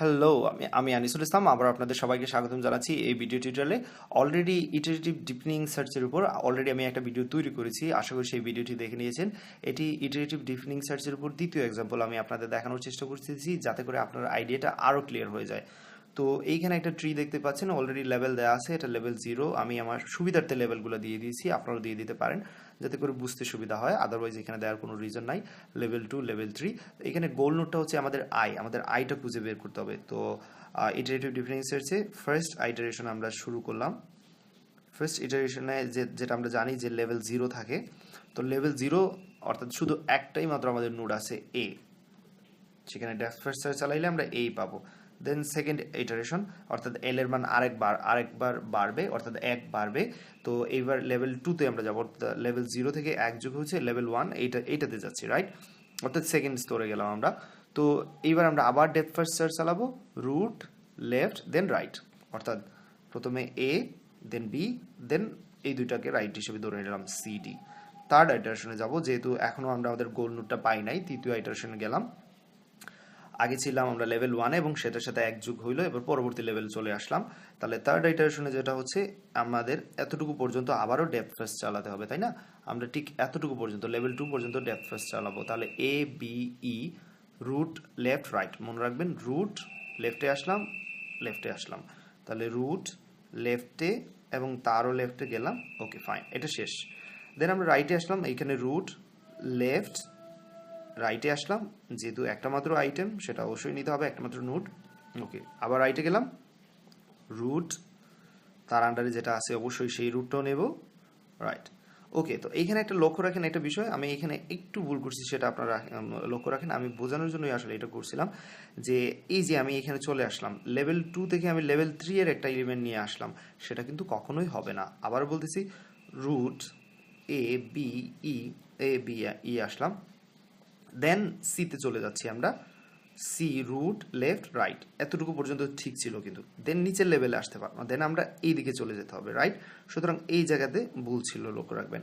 Hello আমি আমি আনিসুল ইসলাম। আবার আপনাদের সবাইকে স্বাগতম জানাচ্ছি এই ভিডিও টিউটোরিয়ালে অলরেডি ইটারেটিভ ডিপেনিং সার্চের উপর অলরেডি আমি একটা ভিডিও তৈরি করেছি। আশা করি সেই ভিডিওটি দেখে নিয়েছেন। এটি ইটারেটিভ ডিপেনিং সার্চের উপর দ্বিতীয় এক্সাম্পল আমি আপনাদের দেখানোর চেষ্টা করতেছি, যাতে করে আপনার আইডিয়াটা আরও ক্লিয়ার হয়ে যায়। তো এইখানে একটা ট্রি দেখতে পাচ্ছেন অলরেডি লেভেল দেওয়া আছে, এটা লেভেল জিরো আমি আমার সুবিধার্থে লেভেলগুলো দিয়ে দিয়েছি, আপনারাও দিয়ে দিতে পারেন। যাতে করে বুঝতে সুবিধা হয় আদারওয়াইজ এখানে দেওয়ার কোনো রিজন নাই লেভেল টু লেভেল থ্রি এখানে গোল নোটটা হচ্ছে আমাদের আই আমাদের আইটা খুঁজে বের করতে হবে। তো ইটারেটিভ ডিফারেন্স সার্চে ফার্স্ট আইটারেশন আমরা শুরু করলাম। ফার্স্ট ইটারেশনে যে, যেটা আমরা জানি যে লেভেল জিরো থাকে, তো লেভেল জিরো অর্থাৎ শুধু একটাই মাত্র আমাদের নোড আছে এ সেখানে ডেপথ ফার্স্ট চালাইলে আমরা এই পাবো। দেন সেকেন্ড ইটারেশন অর্থাৎ এল এর মান আরেকবার আরেকবার বাড়বে, অর্থাৎ এক বাড়বে। তো এইবার লেভেল টুতে আমরা যাব লেভেল জিরো থেকে এক যুগ হচ্ছে লেভেল ওয়ান এইটা, এইটাতে যাচ্ছি রাইট অর্থাৎ সেকেন্ড স্তরে গেলাম আমরা। তো এইবার আমরা আবার ডেপথ ফার্স্ট সার্চ চালাবো রুট লেফট দেন রাইট অর্থাৎ প্রথমে এ দেন বি দেন এই দুইটাকে রাইট হিসেবে ধরে নিলাম সি ডি থার্ড আইটারেশনে যাব, যেহেতু এখনও আমরা আমাদের গোল নোটটা পাই নাই, তৃতীয় আইটারেশনে গেলাম। আগে ছিলাম আমরা লেভেল ওয়ানে এবং সেটার সাথে এক যুগ হইল, এবার পরবর্তী লেভেল চলে আসলাম। তাহলে থার্ড আইটারেশনে যেটা হচ্ছে, আমাদের এতটুকু পর্যন্ত আবারও ডেপথ ফার্স্ট চালাতে হবে, তাই না? আমরা ঠিক এতটুকু পর্যন্ত লেভেল টু পর্যন্ত ডেপথ ফার্স্ট চালাবো। তাহলে A B E root left right মনে রাখবেন রুট লেফটে আসলাম লেফটে আসলাম। তাহলে রুট লেফটে এবং তারও লেফটে গেলাম ওকে ফাইন এটা শেষ। দেন আমরা রাইটে আসলাম, এইখানে রুট লেফট রাইটে আসলাম, যেহেতু একটা মাত্র আইটেম সেটা অবশ্যই নিতে হবে, একটা মাত্র নোট ওকে আবার রাইটে গেলাম। রুট তার আন্ডারে যেটা আছে, অবশ্যই সেই রুটটাও নেব। রাইট ওকে তো এইখানে একটা লক্ষ্য রাখেন একটা বিষয়, আমি এখানে একটু ভুল করছি সেটা আপনারা লক্ষ্য রাখেন, আমি বোঝানোর জন্যই আসলে এটা করছিলাম, যে এই যে আমি এখানে চলে আসলাম লেভেল টু থেকে আমি লেভেল থ্রি এর একটা এলিমেন্ট নিয়ে আসলাম, সেটা কিন্তু কখনোই হবে না। আবার বলতেছি root A B E A B E Aslam. Then সিতে চলে যাচ্ছি আমরা। সি রুট লেফট রাইট এতটুকু পর্যন্ত ঠিক ছিল কিন্তু। দেন নিচের লেভেলে আসতে পারব দেন আমরা এই দিকে চলে যেতে হবে রাইট সুতরাং এই জায়গাতে ভুল ছিল, লক্ষ্য রাখবেন।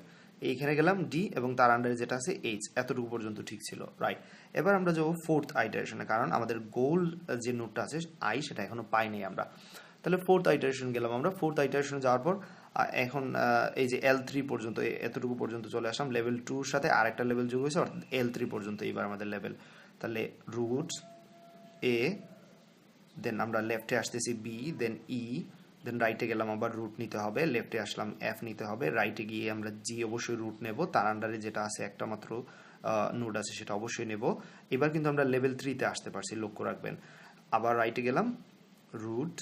এইখানে গেলাম ডি এবং তার আন্ডারে যেটা আছে এইচ এতটুকু পর্যন্ত ঠিক ছিল রাইট এবার আমরা যাব ফোর্থ আইটারেশনে কারণ আমাদের গোল যে নোটটা আছে আই সেটা এখনও পাইনি আমরা। তাহলে ফোর্থ আইটারেশন গেলাম আমরা। ফোর্থ আইটারেশন যাওয়ার পর এখন এই যে এল থ্রি পর্যন্ত এতটুকু পর্যন্ত চলে আসলাম। লেভেল টুর সাথে আরেকটা লেভেল যোগ হয়েছে, অর্থাৎ এল থ্রি পর্যন্ত এইবার আমাদের লেভেল তাহলে রুট এ দেন আমরা লেফটে আসতেছি বি দেন ই দেন রাইটে গেলাম আবার রুট নিতে হবে। লেফটে আসলাম এফ নিতে হবে। রাইটে গিয়ে আমরা জি অবশ্যই রুট নেব। তার আন্ডারে যেটা আছে, একটা মাত্র নোড আছে, সেটা অবশ্যই নেব। এবার কিন্তু আমরা লেভেল থ্রিতে আসতে পারছি, লক্ষ্য রাখবেন। আবার রাইটে গেলাম রুট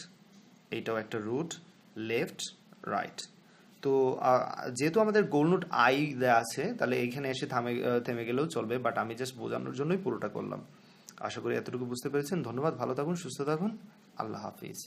এইটাও একটা রুট লেফট রাইট তো যেহেতু আমাদের গোল নোট আই দেওয়া আছে, তাহলে এখানে এসে থামে থেমে গেলেও চলবে বাট আমি জাস্ট বোঝানোর জন্যই পুরোটা করলাম। আশা করি এতটুকু বুঝতে পেরেছেন। ধন্যবাদ, ভালো থাকুন, সুস্থ থাকুন। আল্লাহ হাফিজ।